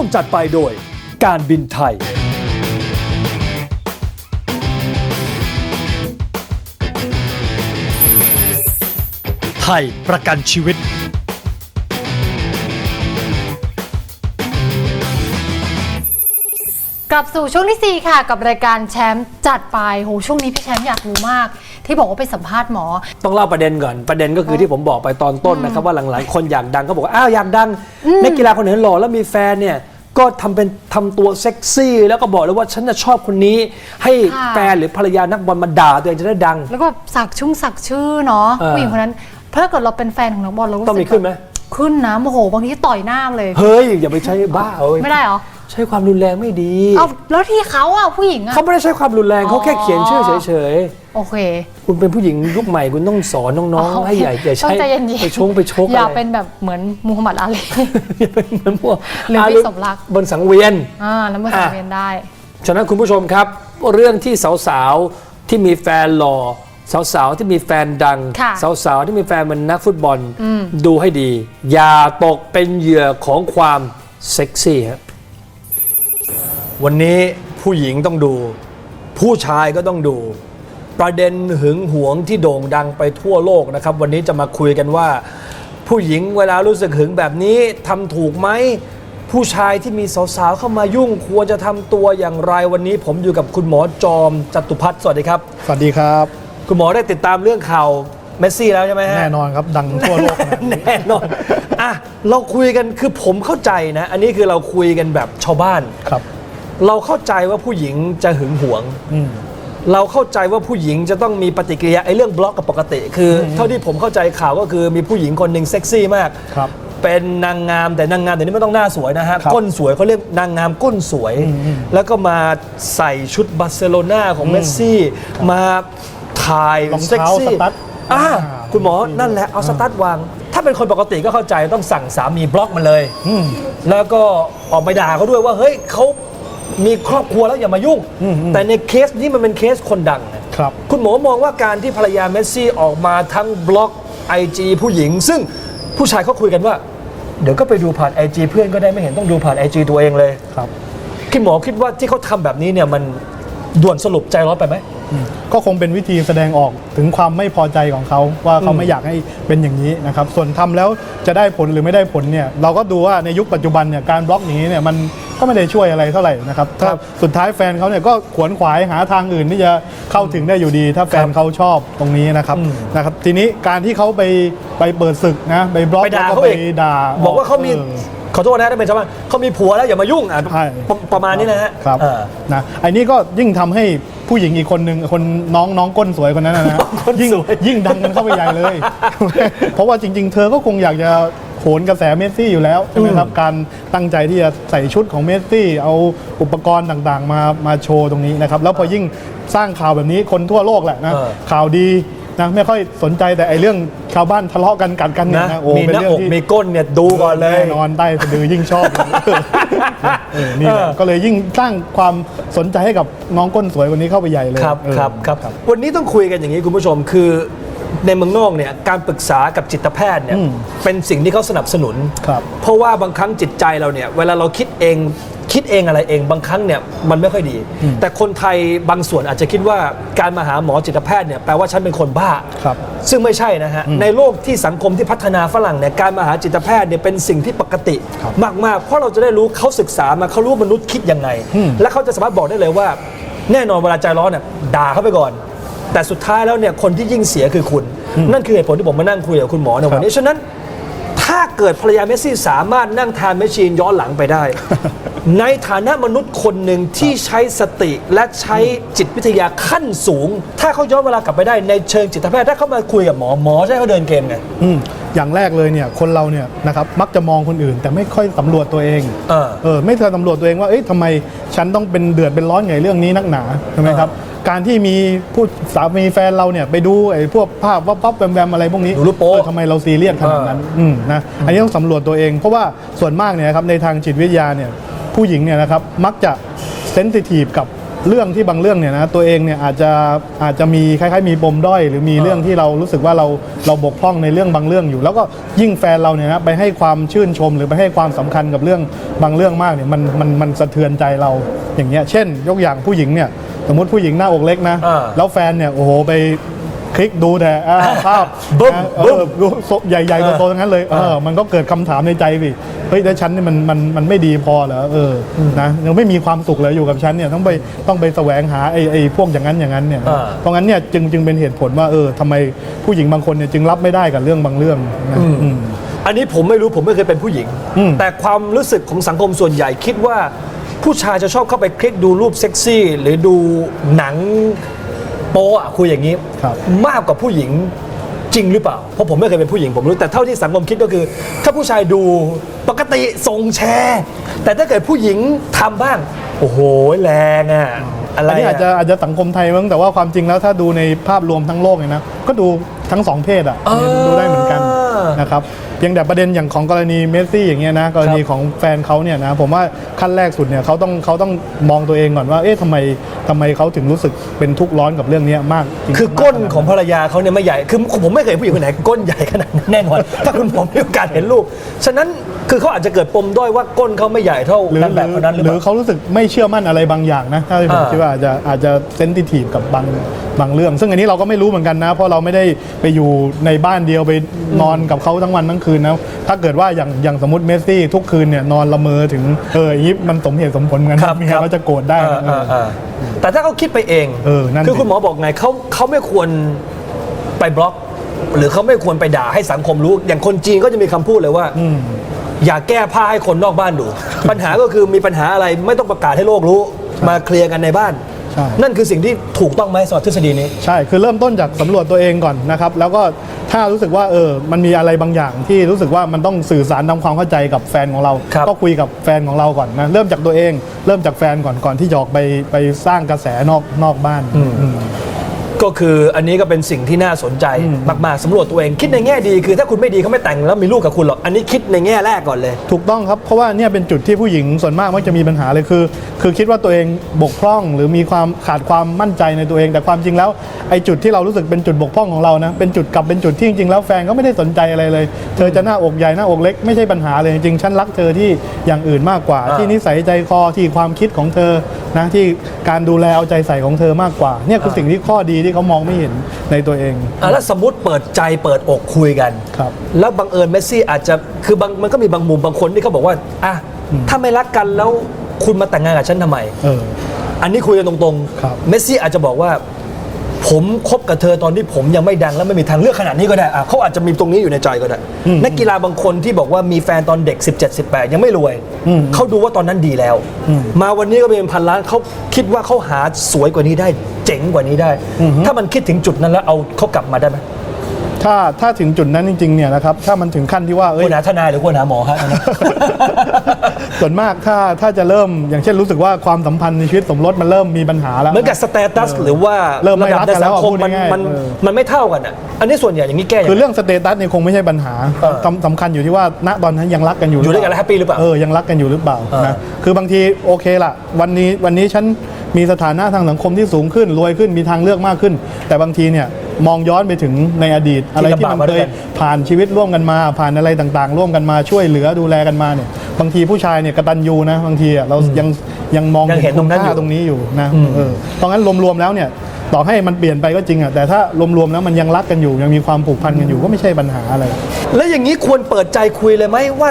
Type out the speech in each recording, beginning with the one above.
วมจัดไปโดย การบินไทย ไทยประกันชีวิต กลับสู่ช่วงที่ 4 ค่ะ กับรายการแชมป์จัดไปโหช่วงนี้พี่แชมป์อยากรู้มาก ที่บอกว่าไปสัมภาษณ์หมอ ต้องเล่าประเด็นก่อนประเด็นก็คือที่ผมบอกไปตอนต้นนะครับว่าหลังๆคนอยากดังเขาบอกว่าอ้าวอยากดังนักกีฬาคนไหนหล่อแล้วมีแฟนเนี่ยก็ทำเป็นทำตัวเซ็กซี่แล้วก็บอกเลยว่าฉันจะชอบคนนี้ ให้ค่ะแฟนหรือภรรยานักบอลมาด่าตัวเองจะได้ดัง แล้วก็สักชุ่งสักชื่อเนาะเออผู้หญิงคนนั้นถ้าเกิดเราเป็นแฟนของนักบอลเรารู้สึกต้องมีขึ้นไหมขึ้นนะโมโหบางทีต่อยหน้าเลย เฮ้ยอย่าไปใช้บ้าเอ้ยไม่ได้เหรอ ใช้ความรุนแรงไม่ดี เอาแล้วที่เขาอะผู้หญิงอะ เขาไม่ได้ใช้ความรุนแรงเขาแค่เขียนชื่อเฉยโอเค ๆ คุณเป็นผู้หญิงยุคใหม่คุณต้องสอนน้องๆ ให้ใหญ่อย่าต้อใช้งใจเย็นๆ ไปชงไปชกอย่าอะไรเป็นแบบเหมือนมูฮัมหมัดอาลี อย่าเป็นเหมือนพวกหรืออาพี่สมรัก บนสังเวียน อ่าแล้วมาสังเวียนได้ ฉะนั้นคุณผู้ชมครับ เรื่องที่สาวๆ ที่มีแฟนหล่อสาวๆ ที่มีแฟนดัง ค่ะสาวๆ ที่มีแฟนเป็นนักฟุตบอลดูให้ดี อย่าตกเป็นเหยื่อของความเซ็กซี่ครับ วันนี้ผู้หญิงต้องดู ผู้ชายก็ต้องดู ประเด็นหึงหวงที่โด่งดังไปทั่วโลกนะครับ วันนี้จะมาคุยกันว่า ผู้หญิงเวลารู้สึกหึงแบบนี้ทำถูกไหมผู้ชายที่มีสาวๆเข้ามายุ่งควรจะทำตัวอย่างไรวันนี้ ผมอยู่กับคุณหมอจอมจตุพัฒน์สวัสดีครับ สวัสดีครับ คุณหมอได้ติดตามเรื่องข่าวเมสซี่แล้วใช่ไหมฮะ แน่นอนครับ ดังทั่วโลกนะ แน่นอนอะเราคุยกันคือผมเข้าใจนะ อันนี้คือเราคุยกันแบบชาวบ้าน ครับ เราเข้าใจว่าผู้หญิงจะหึงหวง อืม เราเข้าใจว่าผู้หญิงจะต้องมีปฏิกิริยาไอ้เรื่องบล็อกกับปกติ คืออเท่าที่ผมเข้าใจข่าวก็คือมีผู้หญิงคนหนึ่งเซ็กซี่มาก ครับเป็นนางงามแต่นางงามแต่นี้ไม่ต้องหน้าสวยนะฮะครับก้นสวยเขาเรียกนางงามก้นสวยอืมอืมแล้วก็มาใส่ชุดบาร์เซโลนาของเมสซี่ มาถ่ายรองเซ็กเท้าซี่สตั๊ดอ่าอ่า คุณหมอนั่นแหละเอาสตั๊ดวาง ถ้าเป็นคนปกติก็เข้าใจต้องสั่งสามีบล็อกมันเลย อืม แล้วก็ออกไปด่าเขาด้วยว่าเฮ้ยเขา มีครอบครัวแล้วอย่ามายุ่งอืมอืมแต่ในเคสนี้มันเป็นเคสคนดังนะครับ คุณหมอมองว่าการที่ภรรยาเมสซี่ออกมาทั้งบล็อก IG ผู้หญิง ซึ่งผู้ชายเขาคุยกันว่า เดี๋ยวก็ไปดูผ่าน IG เพื่อนก็ได้ไม่เห็นต้องดูผ่าน IG ตัวเองเลยครับคุณหมอคิดว่าที่เขาทำแบบนี้เนี่ยมันด่วนสรุปใจร้อนไปไหมอืมก็คงเป็นวิธีแสดงออกถึงความไม่พอใจของเขาว่าเขาไม่อยากให้เป็นอย่างนี้นะครับ ส่วนทำแล้วจะได้ผลหรือไม่ได้ผลเนี่ยเราก็ดูว่าในยุคปัจจุบันเนี่ยการบล็อกอย่างนี้เนี่ยมัน ก็ไม่ได้ช่วยอะไรเท่าไหร่นะครับถ้าสุดท้ายแฟนเขาเนี่ยก็ขวนขวายหาทางอื่นที่จะเข้าถึงได้อยู่ดี ถ้าแฟนเขาชอบตรงนี้นะครับนะครับ ทีนี้การที่เขาไปไปเปิดศึกนะไปบล็อกไปด่าแล้วเขาก็อีกไปด่าบอกว่าเขามีออขอโทษนะถ้าเป็นชาวบ้านเขามีผัวแล้วอย่ามายุ่งอะใช่ประประมาณนี้นะฮะครับเออนะไอ้นี่ก็ยิ่งทำให้ผู้หญิงอีกคนหนึ่งคนน้องน้องก้นสวยคนนั้นนะนะก้นยิ่งสวยยิ่งดังกันเข้าไปใหญ่เลย เพราะว่าจริง ๆ เธอก็คงอยากจะ โหนกระแสเมสซี่อยู่แล้วใช่ไหมครับการตั้งใจที่จะใส่ชุดของเมสซี่ เอาอุปกรณ์ต่างๆ มามาโชว์ตรงนี้นะครับแล้วพอยิ่งสร้างข่าวแบบนี้คนทั่วโลกแหละนะเออข่าวดีนะไม่ค่อยสนใจแต่ไอ้เรื่องชาวบ้านทะเลาะกันกัดกันเนี่ยนะนะโอ้มีเป็นหน้าเรื่อองกที่มีก้นเนี่ยดูก่อนเลยแน่นอนใต้สะดือยิ่งชอบเออนี่แหละเออก็เลยยิ่งสร้างความสนใจให้กับน้องก้นสวยคนนี้เข้าไปใหญ่เลยครับเออครับครับวันนี้ต้องคุยกันอย่างนี้คุณผู้ชมคือ ในเมืองนอกเนี่ยการปรึกษากับจิตแพทย์เนี่ยอืมเป็นสิ่งที่เขาสนับสนุนครับเพราะว่าบางครั้งจิตใจเราเนี่ยเวลาเราคิดเองคิดเองอะไรเองบางครั้งเนี่ยมันไม่ค่อยดี แต่คนไทยบางส่วนอาจจะคิดว่าการมาหาหมอจิตแพทย์เนี่ยแปลว่าฉันเป็นคนบ้าครับซึ่งไม่ใช่นะฮะ ในโลกที่สังคมที่พัฒนาฝรั่งเนี่ยการมาหาจิตแพทย์เนี่ยเป็นสิ่งที่ปกติครับมาก ๆ เพราะเราจะได้รู้เขาศึกษามาเขารู้ว่ามนุษย์คิดยังไงอืมและเขาจะสามารถบอกได้เลยว่า แน่นอนเวลาใจร้อนเนี่ยด่าเขาไปก่อน แต่สุดท้ายแล้วเนี่ยคนที่ยิ่งเสียคือคุณ นั่นคือเหตุผลที่ผมมานั่งคุยกับคุณหมอในวันนี้ฉะนั้น ถ้าเกิดภรรยาเมสซี่สามารถนั่งทานแมชชีนย้อนหลังไปได้ ในฐานะมนุษย์คนหนึ่งที่ใช้สติและใช้จิตวิทยาขั้นสูง ถ้าเขาย้อนเวลากลับไปได้ในเชิงจิตแพทย์ถ้าเขามาคุยกับหมอหมอจะให้เขาเดินเกมไง อืมอย่างแรกเลยเนี่ยคนเราเนี่ยนะครับมักจะมองคนอื่น แต่ไม่ค่อยสำรวจตัวเองเออ เออไม่เคยสำรวจตัวเองว่าเอ้ยทำไมฉันต้องเป็นเดือดเป็นร้อนไงเรื่องนี้นักหนาใช่ไหมครับ การที่มีผู้สามีแฟนเราเนี่ยไปดูไอ้พวกภาพวับวับแวมแวมอะไรพวกนี้ดูรูปโป๊เออทำไมเราซีเรียสขนาดนั้นอืมนะอันนี้ต้องสำรวจตัวเอง เพราะว่าส่วนมากเนี่ยนะครับในทางจิตวิทยาเนี่ยผู้หญิงเนี่ยนะครับมักจะเซนซิทีฟกับเรื่องที่บางเรื่องเนี่ยนะตัวเองเนี่ยอาจจะอาจจะมีคล้ายๆมีปมด้อย หรือมีเรื่องที่เรารู้สึกว่าเราเราบกพร่องในเรื่องบางเรื่องอยู่ แล้วก็ยิ่งแฟนเราเนี่ยนะไปให้ความชื่นชม หรือไปให้ความสำคัญกับเรื่องบางเรื่องมากเนี่ยมันมันมันสะเทือนใจเราอย่างเงี้ยเช่น ยกอย่างผู้หญิงเนี่ย สมมติผู้หญิงหน้าอกเล็กนะ อ่าแล้วแฟนเนี่ยโอ้โหไปคลิกดูแต่อ่าภาพบึ้มนะบึ้มเออดูใหญ่ๆโตๆทั้งนั้นเลยเออมันก็เกิดคำถามในใจสิเฮ้ยแล้วฉันนี่มันมันมันไม่ดีพอเหรอเอออนะยังไม่มีความสุขเลยอยู่กับฉันเนี่ยต้องไปต้องไปแสวงหาไอ้ไอ้พวกอย่างนั้นอย่างนั้นเนี่ยอ่า เพราะงั้นเนี่ยจึงจึงเป็นเหตุผลว่าเออทำไมผู้หญิงบางคนเนี่ยจึงรับไม่ได้กับเรื่องบางเรื่องนะอืม อันนี้ผมไม่รู้ผมไม่เคยเป็นผู้หญิง อืมแต่ความรู้สึกของสังคมส่วนใหญ่คิดว่า ผู้ชายจะชอบเข้าไปคลิกดูรูปเซ็กซี่ หรือดูหนังโป๊อะคุยอย่างนี้ ครับมากกว่าผู้หญิงจริงหรือเปล่า เพราะผมไม่เคยเป็นผู้หญิงผมรู้ แต่เท่าที่สังคมคิดก็คือ ถ้าผู้ชายดูปกติส่งแชร์ แต่ถ้าเกิดผู้หญิงทำบ้าง โอ้โห แรงอะอะไรอันนี้อาจจะอะอาจจะสังคมไทยมั้งแต่ว่าความจริงแล้วถ้าดูในภาพรวมทั้งโลกเนี่ยนะก็ดูทั้งสองเพศอะอ่าดูได้เหมือนกัน นะครับเพียงแต่ประเด็นอย่างของกรณีเมสซี่อย่างเงี้ยนะกรณีครับของแฟนเขาเนี่ยนะผมว่าขั้นแรกสุดเนี่ยเขาต้องเขาต้องมองตัวเองก่อนว่าเอ๊ะทำไมทำไมเขาถึงรู้สึกเป็นทุกข์ร้อนกับเรื่องเนี้ยมากจริงคือก้นของภรรยาเขาเนี่ยไม่ใหญ่คือผมไม่เคยเห็นผู้หญิงคนไหนก้นใหญ่ขนาดนั้นแน่นอนถ้าคุณผมมีโอกาสเห็นรูปฉะนั้น คือเขาอาจจะเกิดปมด้อยว่าก้นเขาไม่ใหญ่เท่าหรือนางแบบคนนั้นหรือหเปรือล่า เขารู้สึกไม่เชื่อมั่นอะไรบางอย่างนะถ้าที่ผมอ่า คิดว่าอาจจะอาจจะเซนซิทีฟกับบางบางเรื่อง ซึ่งอันนี้เราก็ไม่รู้เหมือนกันนะ เพราะเราไม่ได้ไปอยู่ในบ้านเดียวไปนอนกับเขาทั้งวันทั้งคืนนะถ้าเกิดว่าอย่างอย่างสมมติเมสซี่ทุกคืนเนี่ยนอนละเมอถึงเอออย่างนี้มันสมเหตุสมผลเหมือนกันครับเมียครับ เขาจะโกรธได้อ่านะอ่าอ่าแต่ถ้าเขาคิดไปเองเออนั่นคือดิคุณหมอบอกไงเขาเขาไม่ควรไปบล็อก หรือเขาไม่ควรไปด่าให้สังคมรู้ อย่างคนจีนก็จะมีคำพูดเลยว่าอืม อย่าแก้ผ้าให้คนนอกบ้านดู ปัญหาก็คือมีปัญหาอะไรไม่ต้องประกาศให้โลกรู้ มาเคลียร์กันในบ้าน ใช่ นั่นคือสิ่งที่ถูกต้องไหมสำหรับทฤษฎีนี้ ใช่ คือเริ่มต้นจากสำรวจตัวเองก่อนนะครับ แล้วก็ถ้ารู้สึกว่าเออ มันมีอะไรบางอย่างที่รู้สึกว่ามันต้องสื่อสารทำความเข้าใจกับแฟนของเรา ครับ ก็คุยกับแฟนของเราก่อนนะ เริ่มจากตัวเอง เริ่มจากแฟนก่อน ก่อนที่จะออกไปไปสร้างกระแสนอกนอกบ้านอืม ก็คืออันนี้ก็เป็นสิ่งที่น่าสนใจมากๆสำรวจตัวเองคิดในแง่ดีคือถ้าคุณไม่ดีเขาไม่แต่งแล้วมีลูกกับคุณหรอกอันนี้คิดในแง่แรกก่อนเลย ถูกต้องครับ เพราะว่าเนี่ยเป็นจุดที่ผู้หญิงส่วนมากมักจะมีปัญหาเลยคือ คือคิดว่าตัวเองบกพร่อง หรือมีความขาดความมั่นใจในตัวเอง แต่ความจริงแล้วไอ้จุดที่เรารู้สึกเป็นจุดบกพร่องของเรานะเป็นจุดกลับเป็นจุดที่จริงๆแล้วแฟนก็ไม่ได้สนใจอะไรเลย เธอจะหน้าอกใหญ่หน้าอกเล็กไม่ใช่ปัญหาเลยจริงๆฉันรักเธอที่อย่างอื่นมากกว่าอ่าที่นิสัยใจคอที่ความคิดของเธอนะที่การดูแลเอาใจใส่ของเธอมากกว่าเนี่ยคือสิ่งที่ข้อดีที่เขามองไม่เห็นในตัวเอง อะแล้วสมมติเปิดใจเปิดอกคุยกัน ครับ แล้วบังเอิญเมสซี่อาจจะคือบางมันก็มีบางมุมบางคนที่เขาบอกว่าอะถ้าไม่รักกันแล้วคุณมาแต่งงานกับฉันทำไม เออ อันนี้คุยกันตรงครับ ๆ เมสซี่อาจจะบอกว่า ผมคบกับเธอตอนที่ผมยังไม่ดังแล้วไม่มีทางเลือกขนาดนี้ก็ได้อะเขาอาจจะมีตรงนี้อยู่ในใจก็ได้ นักกีฬาบางคนที่บอกว่ามีแฟนตอนเด็ก 17 18 ยังไม่รวยอืมเขาดูว่าตอนนั้นดีแล้วอืมมาวันนี้ก็เป็นพันล้านเขาคิดว่าเขาหาสวยกว่านี้ได้เจ๋งกว่านี้ได้ ถ้ามันคิดถึงจุดนั้นแล้วเอาเขากลับมาได้ไหมถ้าถ้าถึงจุดนั้นจริงๆเนี่ยนะครับถ้ามันถึงขั้นที่ว่าเอ้คยวรหาทนายหรือควรหาหมอฮะอันนั้นส่วนมากถ้าถ้าจะเริ่มอย่างเช่นรู้สึกว่าความสัมพันธ์ในชีวิตสมรสมันเริ่มมีปัญหาแล้ว เหมือนกับสเตตัสหรือว่าเริ่มไม่ระดับรักในกันแล้สังวอะคมพูดมันง่ายๆมันเออ มันไม่เท่ากันอะอันนี้ส่วนใหญ่อย่างนี้แก้ยังคือไง เรื่องสเตตัสเนี่ยคงไม่ใช่ปัญหาเออสำสำคัญอยู่ที่ว่าณตอนนั้นยังรักกันอยู่อยู่ด้วยกันแล้วแฮปปี้หรือเปล่าเออยังรักกันอยู่หรือเปล่าเออนะคือบางทีโอเคละวันนี้วันนี้ฉัน มีสถานะทางสังคมที่สูงขึ้น รวยขึ้นมีทางเลือกมากขึ้น แต่บางทีเนี่ยมองย้อนไปถึงในอดีต อะไรที่มันเคยผ่านชีวิตร่วมกันมา ผ่านอะไรต่างๆ ร่วมกันมาช่วยเหลือดูแลกันมาเนี่ยบางทีผู้ชายเนี่ยกตัญญูนะบางทีอะเรายังยังมองยังเห็นตรงนั้นอยู่คุณค่าตรงนี้อยู่นะเออเพราะงั้นรวมๆแล้วเนี่ยต่อให้มันเปลี่ยนไปก็จริงอะแต่ถ้ารวมๆแล้วมันยังรักกันอยู่ยังมีความผูกพันกันอยู่ก็ไม่ใช่ปัญหาอะไร แล้วอย่างนี้ควรเปิดใจคุยเลยไหมว่า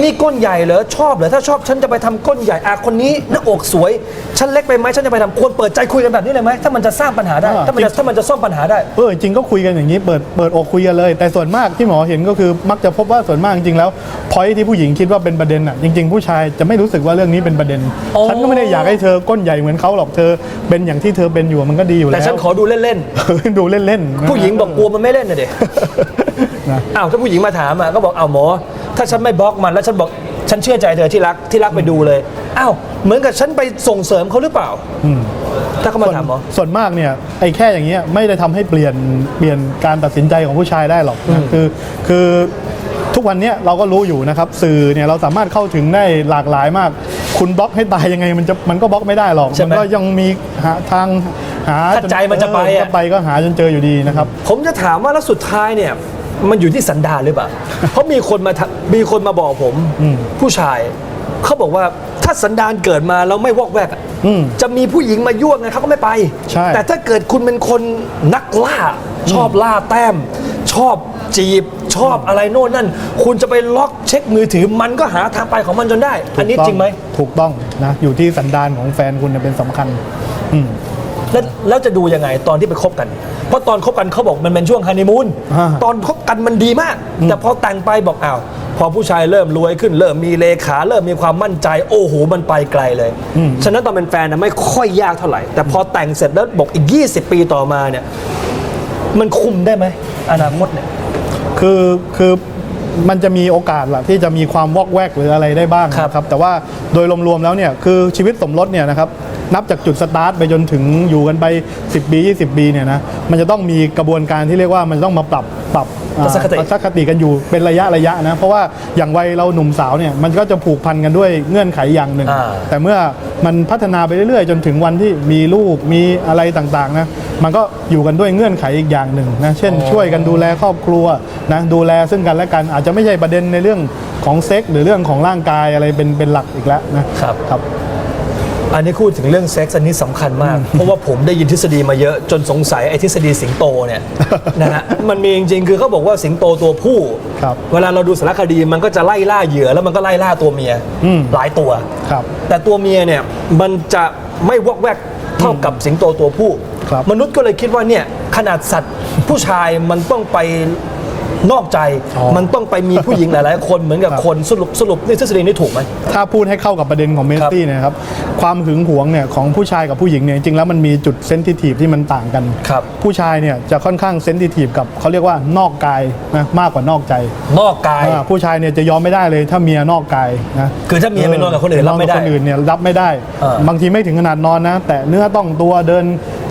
นี่ก้นใหญ่เหรอชอบเหรอถ้าชอบฉันจะไปทำก้นใหญ่อะคนนี้หน้าอกสวย ฉันเล็กไปไหมฉันจะไปทำควรเปิดใจคุยกันแบบนี้เลยไหมถ้ามันจะสร้างปัญหาได้ อ่า ถ้ามันจะถ้ามันจะซ่อมปัญหาได้ เออจริงก็คุยกันอย่างนี้เปิดเปิดอกคุยกันเลย แต่ส่วนมากที่หมอเห็นก็คือมักจะพบว่าส่วนมากจริงๆแล้วพอยที่ผู้หญิงคิดว่าเป็นประเด็นอะจริง ๆ ผู้ชายจะไม่รู้สึกว่าเรื่องนี้เป็นประเด็นอ๋อฉันก็ไม่ได้อยากให้เธอก้นใหญ่เหมือนเขาหรอกเธอ เป็นอย่างที่เธอเป็นอยู่มันก็ดีอยู่แต่แล้วฉันขอดูเล่นดูเล่นๆๆผู้หญิงบอกกลัวมันไม่เล่นนะเด็กนะ อ้าวถ้าผู้หญิงมาถามอะก็บอกอ้าวหมอ ถ้าฉันไม่บล็อกมันแล้วฉันบอกฉันเชื่อใจเธอที่รักที่รักไปดูเลยอ้าวเหมือนกับฉันไปส่งเสริมเขาหรือเปล่าอืมถ้าเขามาถามหมอส่วนมากเนี่ยไอ้แค่อย่างเงี้ยไม่ได้ทำให้เปลี่ยนเปลี่ยนการตัดสินใจของผู้ชายได้หรอกนะคือคือทุกวันเนี้ยเราก็รู้อยู่นะครับ สื่อเนี่ยเราสามารถเข้าถึงได้หลากหลายมาก คุณบล็อกให้ตายยังไงมันจะมันก็บล็อกไม่ได้หรอกใช่ไหมมันก็ยังมีหาทางหาถ้าใจมันจะไปอะ เออไปก็หาจนเจออยู่ดีนะครับ ผมจะถามว่าแล้วสุดท้ายเนี่ย มันอยู่ที่สันดานหรือเปล่า เพราะมีคนมาทะมีคนมาบอกผมอืมผู้ชาย เขาบอกว่าถ้าสันดานเกิดมาแล้วไม่วอกแวกอะอืมจะมีผู้หญิงมายั่วไงเขาก็ไม่ไป ใช่ แต่ถ้าเกิดคุณเป็นคนนักล่า ชอบล่าแต้ม ชอบจีบชอบอะไรโน่นนั่น คุณจะไปล็อกเช็คมือถือมันก็หาทางไปของมันจนได้ อันนี้ถูกต้จริงไหม ถูกต้องนะอยู่ที่สันดานของแฟนคุณเนี่ยเป็นสำคัญ อืม แล้วแล้วจะดูยังไงตอนที่ไปคบกัน เพราะตอนคบกันเขาบอกมันเป็นช่วงฮันนีมูนอ่า ตอนคบกันมันดีมาก แต่พอแต่งไปบอกอ้าวพอผู้ชายเริ่มรวยขึ้น เริ่มมีเลขาเริ่มมีความมั่นใจ โอ้โหมันไปไกลเลย ฉะนั้นตอนเป็นแฟนนะไม่ค่อยยากเท่าไหร่ แต่พอแต่งเสร็จแล้วบอกอีก 20 ปีต่อมาเนี่ยมันคุมได้ไหมอนาคตเนี่ย คือคือมันจะมีโอกาสแหละที่จะมีความวอกแวกหรืออะไรได้บ้างครับนะครับแต่ว่าโดยรวมๆแล้วเนี่ยคือชีวิตสมรสเนี่ยนะครับ นับจากจุดสตาร์ทไปจนถึงอยู่กันไป 10ปี20ปีเนี่ยนะมันจะต้องมีกระบวนการที่เรียกว่ามันจะต้องมาปรับปรับอ่าทัศนคติ ทัศนคติกันอยู่เป็นระยะระยะนะเพราะว่าอย่างวัยเราหนุ่มสาวเนี่ยมันก็จะผูกพันกันด้วยเงื่อนไขอย่างหนึ่ง อ่า แต่เมื่อมันพัฒนาไปเรื่อยๆ จนถึงวันที่มีลูกมีอะไรต่างๆนะมันก็อยู่กันด้วยเงื่อนไขอีกอย่างหนึ่งนะเช่น ช่วยกันดูแลครอบครัวนะดูแลซึ่งกันและกันอาจจะไม่ใช่ประเด็นในเรื่องของเซ็กส์หรือเรื่องของร่างกายอะไรเป็นเป็นหลักอีกแล้วนะครับ ครับ อันนี้พูดถึงเรื่องเซ็กส์อันนี้สำคัญมาก เพราะว่าผมได้ยินทฤษฎีมาเยอะจนสงสัยไอ้ทฤษฎีสิงโตเนี่ย นะฮะมันมีจริงๆ คือเขาบอกว่าสิงโตตัวผู้ ครับเวลาเราดูสารคดีมันก็จะไล่ล่าเหยื่อแล้วมันก็ไล่ล่าตัวเมียอืมหลายตัว ครับ แต่ตัวเมียเนี่ยมันจะไม่วอกแวกเท่ากับสิงโตตัวผู้ ครับ มนุษย์ก็เลยคิดว่าเนี่ยขนาดสัตว์ผู้ชายมันต้องไป นอกใจอ๋อมันต้องไปมีผู้หญิงหลาย ๆ คนเหมือนกับครับคนสรุปสรุปนี่ทฤษฎีนี้ถูกไหม ถ้าพูดให้เข้ากับประเด็นของเมสซี่เนยนะครับ ความหึงหวงเนี่ยของผู้ชายกับผู้หญิงเนี่ยจริงๆแล้วมันมีจุดเซนซิทีฟที่มันต่างกันครับผู้ชายเนี่ยจะค่อนข้างเซนซิทีฟกับเขาเรียกว่านอกกายนะมากกว่านอกใจ นอกกายอ่าผู้ชายเนี่ยจะยอมไม่ได้เลยถ้าเมียนอกกายนะคือถ้าเมียไปนอนกับคนอื่นรับไม่ได้นอนกับคนอื่นเนี่ยรับไม่ได้อ่าบางทีไม่ถึงขนาดนอนนะ แต่เนื้อต้องตัวเดิน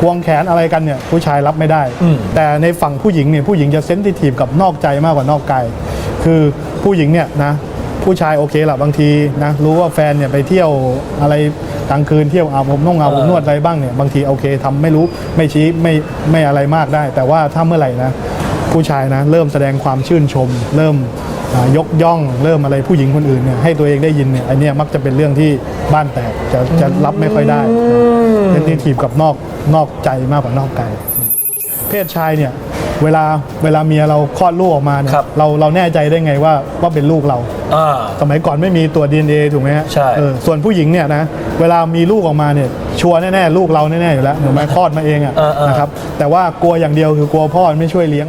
ควงแขนอะไรกันเนี่ยผู้ชายรับไม่ได้อืมแต่ในฝั่งผู้หญิงเนี่ยผู้หญิงจะเซนซิทีฟกับนอกใจมากกว่านอกกายคือผู้หญิงเนี่ยนะผู้ชายโอเคแหละบางทีนะรู้ว่าแฟนเนี่ยไปเที่ยวอะไรกลางคืนเที่ยวอาบอบนงอาบอบนวดอะไรบ้างเนี่ยบางทีโอเคทำไม่รู้ไม่ชี้ไม่ไม่อะไรมากได้ แต่ว่าถ้าเมื่อไหร่นะผู้ชายนะเริ่มแสดงความชื่นชม เริ่มอ่ายกย่องเริ่มอะไรผู้หญิงคนอื่นเนี่ยให้ตัวเองได้ยินเนี่ยอันเนี้ยมักจะเป็นเรื่องที่บ้านแตกจะจะรับไม่ค่อยได้เป็นที่ถีบกับนอก นอกใจมากกว่านอกกายเพศชายเนี่ยเวลาเวลาเมียเราคลอดลูกออกมาเนี่ยครับ เราเราแน่ใจได้ไงว่าว่าเป็นลูกเรา อ่า สมัยก่อนไม่มีตัว DNA ถูกไหมฮะใช่ เออส่วนผู้หญิงเนี่ยนะเวลามีลูกออกมาเนี่ยชัวร์แน่ๆลูกเราแน่ๆอยู่แล้วถูกไหมคลอดมาเองอะเออเออ นะครับแต่ว่ากลัวอย่างเดียวคือกลัวพ่อไม่ช่วยเลี้ยง